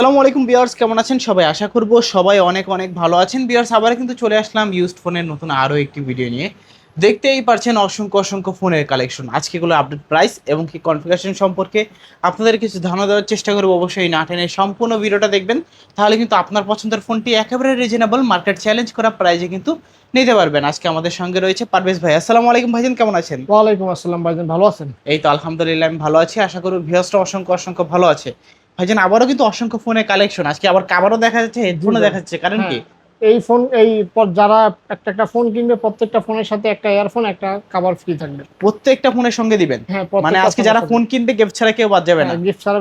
আসসালামু আলাইকুম বিয়ার্স কেমন আছেন সবাই? আশা করব সবাই অনেক অনেক ভালো আছেন। বিয়ার্স আবার কিন্তু চলে আসলাম ইউজড ফোনের নতুন আরও একটি ভিডিও নিয়ে। দেখতেই পারছেন অসংখ্য অসংখ্য ফোনের কালেকশন আজকে আজকেগুলো আপডেট প্রাইস এবং কি কনফিগারেশন সম্পর্কে আপনাদের কিছু ধারণা দেওয়ার চেষ্টা করব। অবশ্যই না টেনে সম্পূর্ণ ভিডিওটা দেখবেন তাহলে কিন্তু আপনার পছন্দের ফোনটি একেবারে রিজনেবল মার্কেট চ্যালেঞ্জ করা প্রাইজে কিন্তু নিতে পারবেন। আজকে আমাদের সঙ্গে রয়েছে পারভেজ ভাই। আসসালামু আলাইকুম ভাইজান কেমন আছেন? ওয়ালাইকুম আসসালাম ভাইজান ভালো আছেন? এই তো আলহামদুলিল্লাহ আমি ভালো আছি। আশা করি ভিউসটা অসংখ্য অসংখ্য ভালো আছে। ভাইজান আবারও কিন্তু অসংখ্য ফোনের কালেকশন আজকে আবার কাবারও দেখা যাচ্ছে হেডফোনও। দেখা যাচ্ছে কারণ কি? এই ফোন এই যারা একটা একটা ফোন কিনবে প্রত্যেকটা ফোনের সাথে একটা ইয়ারফোন একটা কভার ফ্রি থাকবে। প্রত্যেকটা ফোনের সঙ্গে দিবেন? হ্যাঁ মানে আজকে যারা ফোন কিনবে গিফট ছাড়া কেউ বাদ যাবে না? গিফট ছাড়া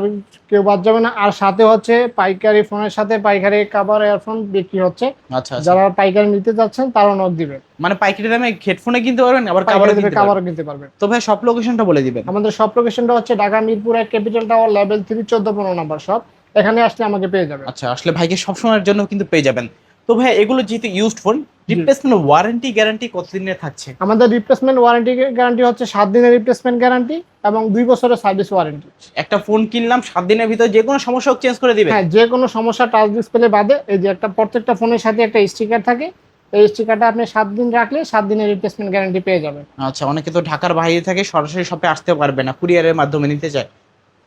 কেউ বাদ যাবে না। আর সাথে হচ্ছে পাইকারি ফোনের সাথে পাইকারি কভার ইয়ারফোন বিক্রি হচ্ছে। আচ্ছা আচ্ছা। যারা পাইকারি নিতে যাচ্ছেন তারাও নক দিবে মানে পাইকারি দামে হেডফোনে কিনতে পারবেন আবার দিবে কিনতে পারবেন কভারও কিনতে পারবে তো ভাই সব লোকেশনটা বলে দিবেন। আমাদের সব লোকেশনটা হচ্ছে ঢাকা মিরপুর এক ক্যাপিটাল টাওয়ার লেভেল থ্রি চোদ্দ পনেরো নাম্বার সব এখানে আসলে আমাকে পেয়ে যাবে আচ্ছা আসলে ভাইকে সব সময়ের জন্য কিন্তু পেয়ে যাবেন। তো ভাই এগুলো যেহেতু used phone replacement warranty guarantee কতদিনের থাকছে? আমাদের রিপ্লেসমেন্ট ওয়ারেন্টি গ্যারান্টি হচ্ছে সাত দিনের রিপ্লেসমেন্ট গ্যারান্টি এবং দুই বছরের সার্ভিস ওয়ারেন্টি একটা ফোন কিনলাম সাত দিনের ভিতরে যে কোনো সমস্যা চেঞ্জ করে দিবেন হ্যাঁ যে কোনো সমস্যা টাচ ডিসপ্লে বাদে এই যে একটা প্রত্যেকটা ফোনের সাথে একটা স্টিকার থাকে এই স্টিকারটা আপনি সাত দিন রাখলে সাত দিনের রিপ্লেসমেন্ট গ্যারান্টি পেয়ে যাবেন। আচ্ছা অনেকে তো ঢাকার বাইরে থাকে সরাসরি শপে আসতে পারবে না কুরিয়ারের মাধ্যমে নিতে চায়।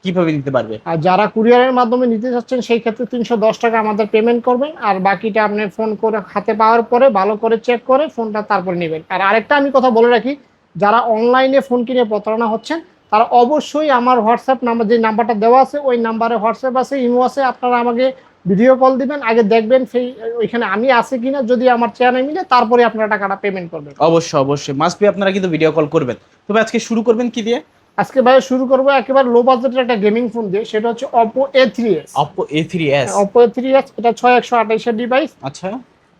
কীভাবে দিতে পারবে? আর যারা কুরিয়ারের মাধ্যমে নিতে চাচ্ছেন সেই ক্ষেত্রে তিনশো দশ টাকা আমাদের পেমেন্ট করবেন। আর বাকিটা আপনি ফোন করে হাতে পাওয়ার পরে ভালো করে চেক করে ফোনটা তারপরে নেবেন। আর আরেকটা আমি কথা বলে রাখি যারা অনলাইনে ফোন কিনে প্রতারণা হচ্ছেন তারা অবশ্যই আমার হোয়াটসঅ্যাপ নাম্বার যে নাম্বারটা দেওয়া আছে ওই নাম্বারে হোয়াটসঅ্যাপ আছে ইমো আছে আপনারা আমাকে ভিডিও কল দিবেন আগে দেখবেন সেই ওইখানে আমি আছি কিনা যদি আমার চেয়ারে মিলে তারপরে আপনারা টাকাটা পেমেন্ট করবেন। অবশ্যই অবশ্যই। মাস্ট বি আপনারা কিন্তু ভিডিও কল করবেন। তবে আজকে শুরু করবেন কি দিয়ে? আজকে ভাই শুরু করব একেবারে লো বাজেটের একটা গেমিং ফোন দিয়ে সেটা হচ্ছে Oppo A three S Oppo A three S Oppo A three S এটা ছয় একশো আঠাইশের ডিভাইস আচ্ছা।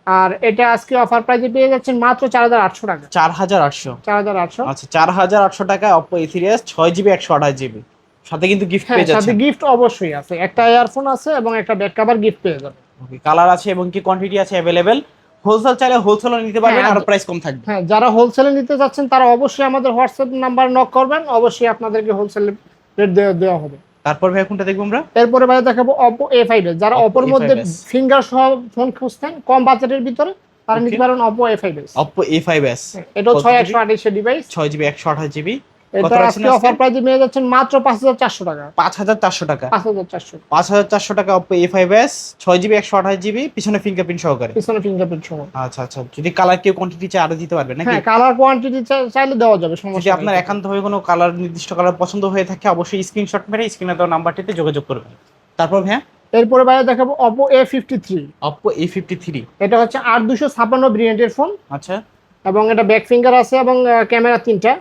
আর এটা আজকে অফার প্রাইসে পেয়ে যাচ্ছেন মাত্র চার হাজার আটশো টাকা। চার হাজার আটশো। চার হাজার আটশো। আচ্ছা চার হাজার আটশো টাকা অপো এ থ্রি এস ছয় জিবি একশো আঠাশ জিবি। সাথে কিন্তু গিফট হ্যাঁ পেয়ে সাথে যাচ্ছে গিফট অবশ্যই আছে। একটা ইয়ারফোন আছে এবং একটা ব্যাক কাভার গিফট পেয়ে যাবে কালার আছে এবং কি কোয়ান্টিটি আছে অ্যাভেলেবেল হোলসেল চাইলে হোলসেলও নিতে পারবেন হ্যাঁ, আরও প্রাইস কম থাকবে। হ্যাঁ যারা হোলসেলে নিতে যাচ্ছেন তারা অবশ্যই আমাদের হোয়াটসঅ্যাপ নাম্বার নক করবেন অবশ্যই আপনাদেরকে হোলসেল রেট দেওয়া হবে। তারপর ভাই কোনটা দেখব আমরা? এরপরে ভাই দেখাবো ফাইভ এস যারা Oppo অপোর মধ্যে ফিঙ্গার সহ ফোন খুঁজতেন কম বাজেটের ভিতরে তারা নিতে. পারেন Oppo A five S Oppo A five S এটাও কত ছয় একশো আঠাইশের ডিভাইস ছয় জিবি একশো আঠাশ জিবি এটা আজকে? অফার প্রাইসে যাচ্ছেন মাত্র টাকা। পিছনে ফিঙ্গারপ্রিন্ট সহকারে। পিছনে ফিঙ্গারপ্রিন্ট সহ আচ্ছা আচ্ছা যদি কালার কেউ কোয়ান্টিটি চাই আরও দিতে পারবে নাকি? হ্যাঁ কালার কোয়ান্টিটি চাইলে দেওয়া যাবে যদি আপনার একান্তভাবে কোনো কালার নির্দিষ্ট কালার পছন্দ হয়ে থাকে অবশ্যই স্ক্রিনশট মেরে স্ক্রিনে দেওয়া নাম্বারটিতে যোগাযোগ করবেন। তারপর হ্যাঁ এরপরে বাইরে দেখাবো Oppo A fifty three Oppo A fifty three এটা হচ্ছে আট দুশো ছাপ্পান্ন ব্রিয়েন্টের ফোন আচ্ছা। এবং এটা ব্যাক ফিঙ্গার আছে এবং ক্যামেরা তিনটা।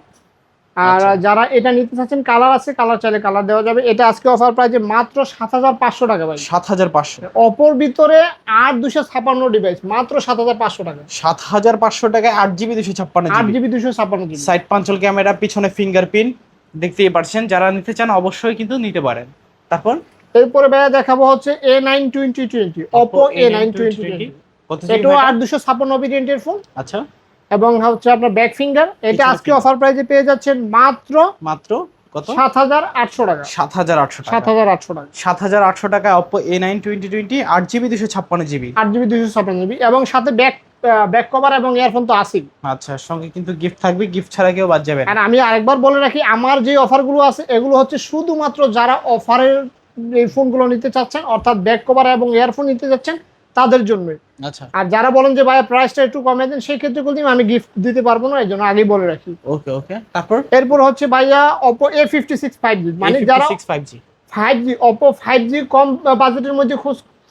আর আচ্ছা। যারা এটা নিতে চাচ্ছেন কালার আছে কালার চাইলে কালার দেওয়া যাবে। এটা আজকে অফার প্রাইসে মাত্র সাত হাজার পাঁচশো টাকা ভাই। সাত হাজার পাঁচশো। অপর ভিতরে আট দুশো ছাপ্পান্ন ডিভাইস মাত্র সাত হাজার পাঁচশো টাকা। সাত হাজার পাঁচশো টাকায় আট জিবি দুশো ছাপ্পান্ন আট জিবি। দুশো ছাপ্পান্ন সাইড পাঞ্চল ক্যামেরা পিছনে ফিঙ্গারপ্রিন্ট দেখতেই পারছেন যারা নিতে চান অবশ্যই কিন্তু নিতে পারেন। তারপর? এরপরে ভাইয়া দেখাবো হচ্ছে A nine twenty twenty Oppo A nine twenty twenty এটাও আট দুশো ছাপ্পান্ন ভেরিয়েন্টের ফোন আচ্ছা। এবং হচ্ছে আপনার ব্যাক ফিঙ্গার এটা আজকে অফার প্রাইসে পেয়ে যাচ্ছেন মাত্র মাত্র কত? সাত হাজার আটশো টাকা। সাত হাজার আটশো সাত হাজার আটশো টাকা। সাত হাজার আটশো টাকা Oppo A nine twenty twenty আট জিবি দুশো ছাপ্পান্ন জিবি। আট জিবি দুশো ছাপ্পান্ন জিবি এবং সাথে ব্যাক ব্যাক কভার এবং ইয়ারফোন তো আচ্ছা সঙ্গে কিন্তু গিফট থাকবে গিফট ছাড়া কেউ বাদ যাবে আর আমি আরেকবার বলে রাখি আমার যে অফারগুলো আছে এগুলো হচ্ছে শুধুমাত্র যারা অফারের এই ফোনগুলো নিতে চাচ্ছেন অর্থাৎ ব্যাক কভার এবং ইয়ারফোন নিতে চাচ্ছেন তাদের জন্যই আচ্ছা। আর যারা বলেন যে ভাই প্রাইসটা একটু কমে দেন সেই ক্ষেত্রে বলতে আমি গিফট দিতে পারব না এই জন্য আগেই বলে রাখি। ওকে ওকে। তারপর? এরপর হচ্ছে ভাইয়া Oppo A fifty six five G মানে যারা six five G five G Oppo five G কম বাজেটের মধ্যে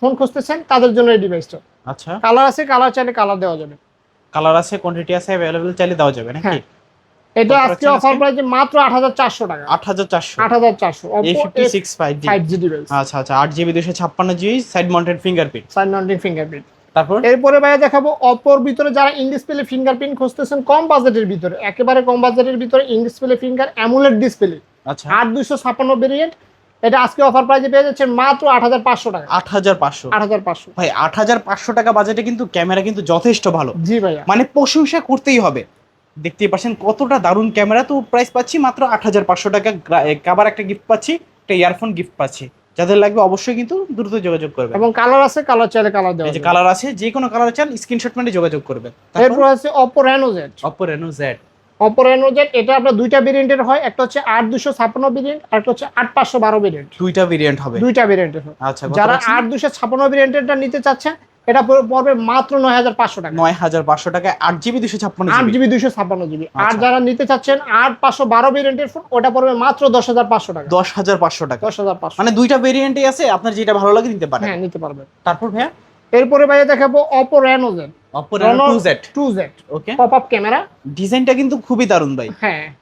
ফোন খুঁজতেছেন তাদের জন্য এই ডিভাইসটা আচ্ছা। কালার আছে কালার চাইলে কালার দেওয়া যাবে। কালার আছে কোয়ান্টিটি আছে অ্যাভেলেবেল চাইলে দেওয়া যাবে নাকি? হ্যাঁ। এটা আজকে অফার? প্রাইসে মাত্র আট হাজার চারশো টাকা। আট হাজার চারশো? আট হাজার চারশো A Oppo fifty six five G five G device আচ্ছা আচ্ছা আট জিবি দুশো ছাপ্পান্ন GB side mounted fingerprint side mounting fingerprint তারপর? এরপরে ভাইয়া দেখাবো অপোর ভিতরে যারা ইন ডিসপ্লে ফিঙ্গারপ্রিন্ট খুঁজতেছেন কম বাজেটের ভিতরে একেবারে কম বাজেটের ভিতরে in display finger AMOLED display আচ্ছা। আট দুইশো ছাপ্পান্ন ভেরিয়েন্ট এটা আজকে অফার প্রাইসে পেয়ে যাচ্ছে মাত্র আট হাজার পাঁচশো টাকা। আট হাজার পাঁচশো। আট হাজার পাঁচশো। ভাই আট হাজার পাঁচশো টাকা বাজেটে কিন্তু ক্যামেরা কিন্তু যথেষ্ট ভালো। জি ভাইয়া। মানে প্রশংসা করতেই হবে। দেখতেই পাচ্ছেন কতটা দারুণ ক্যামেরা। তো প্রাইস পাচ্ছি মাত্র আট হাজার পাঁচশো টাকা। আবার একটা গিফট পাচ্ছি একটা ইয়ারফোন গিফট পাচ্ছি। যাদের লাগবে অবশ্যই কিন্তু দ্রুত যোগাযোগ করবে এবং কালার আছে কালার চাইলে কালার দেওয়া যে কালার আছে যে কোনো কালার চান স্ক্রিনশট মানে যোগাযোগ করবে এরপর আছে Oppo Reno Z Oppo Reno Z Oppo Reno Z এটা আপনার দুইটা ভেরিয়েন্টের হয় একটা হচ্ছে আট দুশো ছাপ্পান্ন ভেরিয়েন্ট আর একটা হচ্ছে আট পাঁচশো বারো ভেরিয়েন্ট দুইটা ভেরিয়েন্ট হবে। দুইটা ভেরিয়েন্টের হয়। আচ্ছা যারা আট দুশো ছাপ্পান্ন ভেরিয়েন্টেরটা নিতে চাচ্ছেন এটা পড়- পড়বে মাত্র নয় হাজার পাঁচশো টাকা। নয় হাজার পাঁচশো টাকায় আট জিবি দুশো ছাপ্পান্ন আট জিবি। দুইশো ছাপ্পান্ন জিবি। আর আচ্ছা। যারা নিতে চাচ্ছেন আট পাঁচশো বারো ভেরিয়েন্টের ফোন ওটা পড়বে মাত্র দশ হাজার পাঁচশো টাকা। দশ হাজার পাঁচশো টাকা। দশ হাজার পাঁচশো। মানে দুইটা ভেরিয়েন্টই আছে আপনার যেটা ভালো লাগে নিতে পারেন। হ্যাঁ নিতে পারবেন। তারপর ভাইয়া? এরপরে ভাইয়া দেখাবো Oppo Reno Z Oppo Reno two Z two Z okay pop up camera ডিজাইনটা কিন্তু খুবই দারুণ ভাই। হ্যাঁ।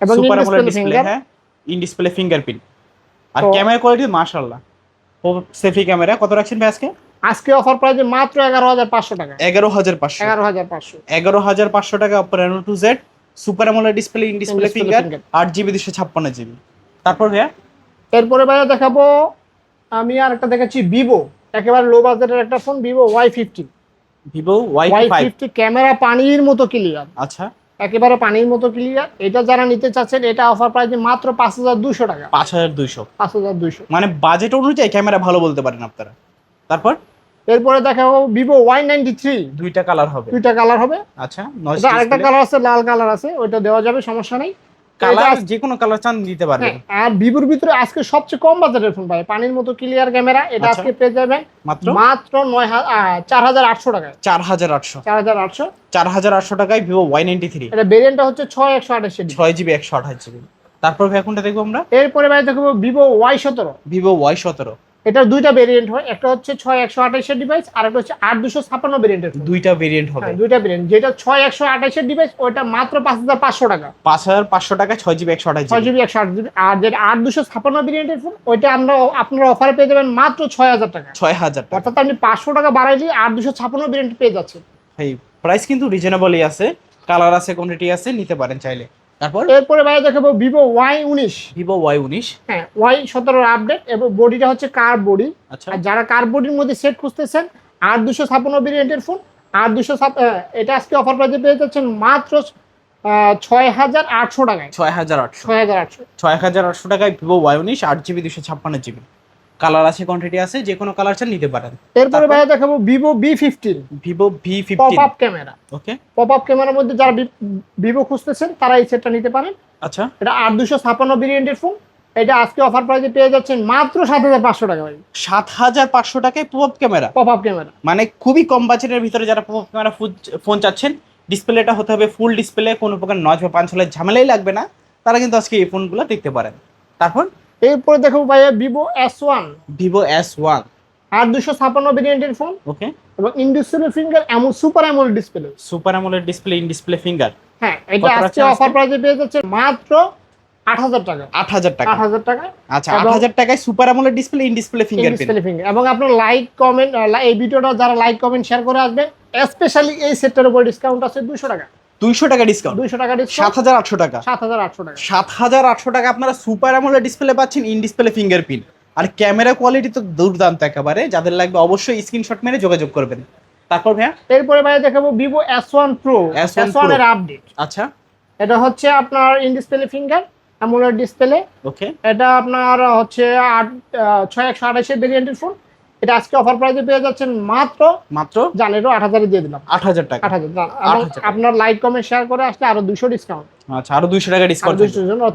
এবং সুপার অ্যামোলেড ডিসপ্লে হ্যাঁ। ইন ডিসপ্লে ফিঙ্গারপ্রিন্ট আর ক্যামেরা কোয়ালিটি মাশাআল্লাহ। সেফি ক্যামেরা কত রাখছেন ভাই আজকে? আজকে অফার প্রাইসে মাত্র এগারো হাজার পাঁচশো টাকা। এগারো হাজার পাঁচশো। এগারো হাজার পাঁচশো। এগারো হাজার পাঁচশো টাকা two Z super AMOLED display in display finger. আট জিবি দুশো ছাপ্পান্ন জিবি তারপর ভাইয়া? এরপরে ভাইয়া দেখাবো আমি আর একটা দেখাচ্ছি ভিভো একেবারে লো বাজেটের একটা phone Vivo Y fifty Vivo Y fifty camera পানির মতো ক্লিয়ার আচ্ছা। একেবারে পানির মতো ক্লিয়ার এটা যারা নিতে চাচ্ছেন এটা অফার প্রাইসে মাত্র পাঁচ হাজার দুশো টাকা। পাঁচ হাজার দুইশো। পাঁচ হাজার দুশো মানে বাজেট অনুযায়ী ক্যামেরা ভালো বলতে পারেন আপনারা। তারপর? এরপরে দেখাবো ভিভো ওয়াই নাইনটি থ্রি দুইটা কালার হবে। দুইটা কালার হবে। আচ্ছা নয় আরেকটা কালার আছে লাল কালার আছে ওইটা দেওয়া যাবে সমস্যা নেই। কালার যে কোনো কালার চান দিতে পারবেন হ্যাঁ, আর ভিভোর ভিতরে আজকে সবচেয়ে কম বাজারের ফোন পানির মতো ক্লিয়ার ক্যামেরা এটা আচ্ছা। আজকে পেয়ে যাবেন মাত্র? মাত্র নয় হাজার চার হাজার আটশো টাকায়। চার হাজার আটশো। চার হাজার আটশো। চার হাজার আটশো টাকায় ভিভো ওয়াই নাইনটি থ্রি এটা ভেরিয়েন্টটা হচ্ছে ছয় একশো আঠাশ ছয় জিবি একশো আঠাশ জিবি তারপর ভাই কোনটা দেখব আমরা? এরপরে ভাই দেখব ভিভো ওয়াই সতেরো। ভিভো ওয়াই সতেরো। এটার দুইটা ভেরিয়েন্ট হয় একটা হচ্ছে ছয় একশো আঠাশের ডিভাইস আর একটা হচ্ছে আট দুশো ছাপান্ন ভেরিয়েন্টের দুইটা ভেরিয়েন্ট হবে। হ্যাঁ দুইটা ভেরিয়েন্ট যেটা ছয় একশো আঠাশের ডিভাইস ওইটা মাত্র পাঁচ হাজার পাঁচশো টাকা। পাঁচ হাজার পাঁচশো টাকা ছয় জিবি একশো আঠাশ ছয় জিবি। একশো আট জিবি আর যেটা আট দুশো ছাপ্পান্ন ভেরিয়েন্টের ফোন ওইটা আমরা আপনার অফারে পেয়ে যাবেন মাত্র ছয় হাজার টাকা। ছয় হাজার টাকা। অর্থাৎ আপনি পাঁচশো টাকা বাড়াইলে আট দুশো ছাপ্পান্ন ভেরিয়েন্ট পেয়ে যাচ্ছেন। প্রাইস কিন্তু রিজনেবলই আছে কালার আছে কোয়ান্টিটি আছে নিতে পারেন চাইলে। তারপর? এরপরে ভাই দেখাবো ভিভো ওয়াই উনিশ। ভিভো ওয়াই উনিশ। হ্যাঁ ওয়াই সতেরোর আপডেট এবং বডিটা হচ্ছে কার বডি আচ্ছা। আর যারা কার বডির মধ্যে সেট খুঁজতেছেন আট দুশো ছাপ্পান্ন ভেরিয়েন্টের ফোন আট দুশো এটা আজকে অফার প্রাইসে পেয়ে যাচ্ছেন মাত্র ছয় হাজার আটশো টাকায়। ছয় হাজার আটশো। ছয় হাজার আটশো। ছয় হাজার আটশো টাকায় ভিভো ওয়াই উনিশ আট জিবি দুশো ছাপ্পান্ন জিবি কালার আছে কোয়ান্টিটি আছে যে কোনো কালার চান নিতে পারেন। এরপরে? ভাইয়া দেখাবো Vivo B fifteen Vivo V pop fifteen up camera okay pop up ক্যামেরার মধ্যে যারা ভিভো খুঁজতেছেন তারা এই সেটটা নিতে পারেন। আচ্ছা। এটা আট দুশো ছাপ্পান্ন ভেরিয়েন্টের ফোন এটা আজকে অফার প্রাইসে পেয়ে যাচ্ছেন মাত্র সাত হাজার পাঁচশো টাকা ভাই। সাত হাজার পাঁচশো টাকায় pop camera pop up camera মানে খুবই কম বাজেটের ভিতরে যারা পপ ক্যামেরা ফোন চাচ্ছেন ডিসপ্লেটা হতে হবে ফুল ডিসপ্লে কোনো প্রকার নজ বা পাঁচলের ঝামেলাই লাগবে না। তারা কিন্তু আজকে এই ফোনগুলো দেখতে পারেন। তারপর এরপরে দেখো ভাইয়া Vivo S one Vivo S one আর দুশো ছাপ্পান্ন ভেরিয়েন্টের ফোন ওকে এবং ইন্ডিসপ্লে ফিঙ্গার এমন super AMOLED display super AMOLED display in display finger হ্যাঁ এটা আজকে অফার? প্রাইসে পেয়ে যাচ্ছে মাত্র আট হাজার টাকা। আট হাজার টাকা। আট হাজার টাকা। আচ্ছা আট হাজার টাকায় super AMOLED display in display finger display finger এবং আপনার লাইক কমেন্ট এই ভিডিওটা যারা লাইক কমেন্ট শেয়ার করে আসবেন স্পেশালি এই সেটটার উপর ডিসকাউন্ট আছে দুশো টাকা। দুইশো টাকা ডিসকাউন্ট দুইশো টাকা সাত ডিসকাউন্ট হাজার আটশো টাকা। সাত হাজার আটশো টাকা। সাত হাজার আটশো টাকা আপনারা সুপার অ্যামোলেড ডিসপ্লে পাচ্ছেন ইন ডিসপ্লে ফিঙ্গারপ্রিন্ট আর ক্যামেরা কোয়ালিটি তো দুর্দান্ত একেবারে। যাদের লাগবে অবশ্যই স্ক্রিনশট মেরে যোগাযোগ করবেন। তারপর ভাইয়া? এরপরে ভাই দেখাবো ভিভো প্রো S1 এস ওয়ানের আপডেট আচ্ছা। এটা হচ্ছে আপনার in display finger AMOLED display okay এটা আপনার হচ্ছে আট ছয় একশো আঠাশের ভেরিয়েন্টের ফোন এটা আজকে অফার প্রাইসে পেয়ে যাচ্ছেন মাত্র মাত্র জানেরও আট হাজারে দিয়ে দিলাম। আট হাজার টাকা। আট হাজার। আপনার লাইক কমেন্ট শেয়ার করে আসলে আরও দুশো ডিসকাউন্ট আচ্ছা আরও দুইশো টাকা ডিসকাউন্ট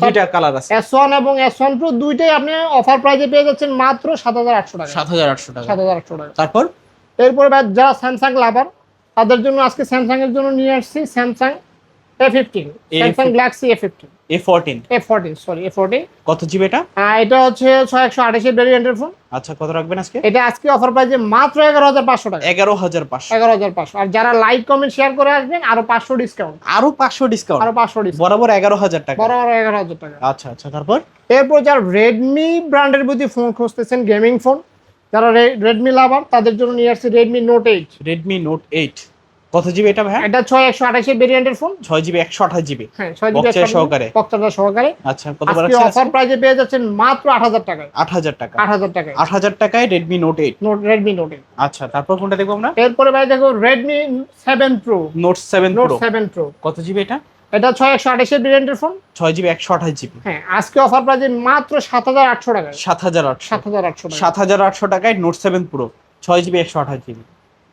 দুইটা কালার আছে। এস ওয়ান এবং এস ওয়ান প্রো দুইটাই আপনি অফার প্রাইসে পেয়ে যাচ্ছেন মাত্র সাত হাজার আটশো টাকা। সাত হাজার আটশো টাকা। সাত হাজার আটশো টাকা। তারপর? এরপরে যারা স্যামসাং লাভার তাদের জন্য আজকে স্যামসাং এর জন্য নিয়ে আসছি Samsung A fifteen Samsung Galaxy A fifteen A fourteen A fourteen sorry A fourteen কত জিবি এটা? এটা হচ্ছে ফোন আচ্ছা কত রাখবেন আজকে? এটা আজকে অফার প্রাইসে মাত্র এগারো হাজার পাঁচশো টাকা। এগারো হাজার পাঁচশো। এগারো হাজার পাঁচশো। আর যারা লাইক কমেন্ট শেয়ার করে আসবেন আরও পাঁচশো ডিসকাউন্ট আরও পাঁচশো ডিসকাউন্ট আরও ডিসকাউন্ট বরাবর এগারো হাজার টাকা। টাকা। আচ্ছা আচ্ছা তারপর? এরপর যারা রেডমি ব্র্যান্ডের প্রতি ফোন খুঁজতেছেন গেমিং ফোন যারা রেডমি লাভার তাদের জন্য নিয়ে আসছে Redmi note eight Redmi note eight কত জিবি এটা ভাই এটা ছয় একশো আঠাশের ভেরিয়েন্টের ফোন ছয় জিবি একশো আঠাশ জিবি হ্যাঁ ছয় Box এর সহকারে? বক্তাটা সহকারে। আচ্ছা কত রাখছেন অফার প্রাইসে পেয়ে যাচ্ছেন মাত্র আট হাজার টাকায়। আট হাজার টাকা। আট হাজার টাকায়। আট হাজার টাকায় Redmi note eight note Redmi note eight আচ্ছা তারপর কোনটা দেখব আমরা? এরপরে ভাই দেখো Redmi seven pro note seven note pro seven pro কত জিবি এটা? এটা ছয় একশো আঠাশের ব্র্যান্ডের ফোন ছয় জিবি একশো আঠাশ জিবি হ্যাঁ আজকে অফার প্রাইজে মাত্র সাত হাজার আটশো টাকায়। সাত হাজার আটশো। সাত হাজার আটশো টাকা সাত হাজার আটশো টাকায় নোট সেভেন প্রো ছয় জিবি একশো আঠাশ জিবি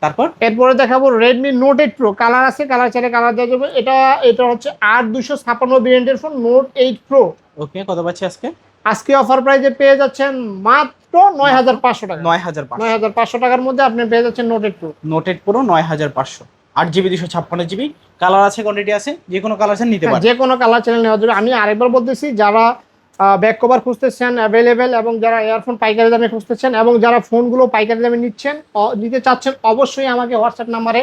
তারপর? এরপরে দেখাবো Redmi note eight pro colour আছে কালার চাইলে কালার দেওয়া যাবে। এটা এটা হচ্ছে আট দুশো ছাপান্ন ব্র্যান্ডের phone note eight pro okay কত পাচ্ছি আজকে? আজকে অফার প্রাইজে পেয়ে যাচ্ছেন মাত্র নয় হাজার পাঁচশো টাকা। নয় হাজার নয় হাজার পাঁচশো টাকার মধ্যে আপনি পেয়ে যাচ্ছেন note eight pro note eight pro নয় হাজার পাঁচশো। আট জিবি দুশো ছাপ্পান্ন জিবি কালার আছে কোয়ান্টিটি আছে যে কোনো কালার আছে নিতে পারেন। যে কোনো কালার চ্যানেল নেওয়া যাবে। আমি আরেকবার বলতেছি যারা ব্যাক কভার খুঁজতেছেন অ্যাভেলেবেল এবং যারা এয়ারফোন পাইকারি দামে খুঁজতেছেন এবং যারা ফোনগুলো পাইকারি দামে নিচ্ছেন নিতে চাচ্ছেন অবশ্যই আমাকে হোয়াটসঅ্যাপ নাম্বারে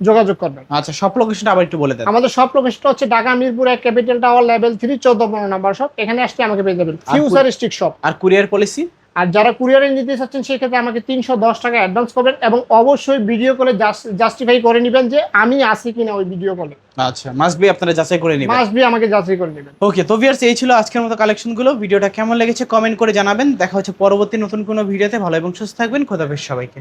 যোগাযোগ করবেন। আচ্ছা সব লোকেশনটা আবার একটু বলে দেন। আমাদের সব লোকেশনটা হচ্ছে ঢাকা মিরপুর এক ক্যাপিটাল টাওয়ার লেভেল থ্রি চোদ্দ পনেরো নাম্বার শপ এখানে আসতে আমাকে পেয়ে যাবেন ফিউচারিস্টিক শপ আর কুরিয়ার পলিসি আর যারা কুরিয়ারে নিতে চাচ্ছেন সেক্ষেত্রে আমাকে তিনশো দশ টাকা অ্যাডভান্স করবেন এবং অবশ্যই ভিডিও কলে জাস্টিফাই করে নেবেন যে আমি আসি কিনা ওই ভিডিও কলে আচ্ছা মাস্ট বি আপনারা যাচাই করে নেবেন। মাস বি আমাকে যাচাই করে নেবেন। ওকে তো ভিউয়ার্স এই ছিল আজকের মতো কালেকশনগুলো ভিডিওটা কেমন লেগেছে কমেন্ট করে জানাবেন। দেখা হচ্ছে পরবর্তী নতুন কোনো ভিডিওতে ভালো এবং সুস্থ থাকবেন। খোদাফেজ সবাইকে।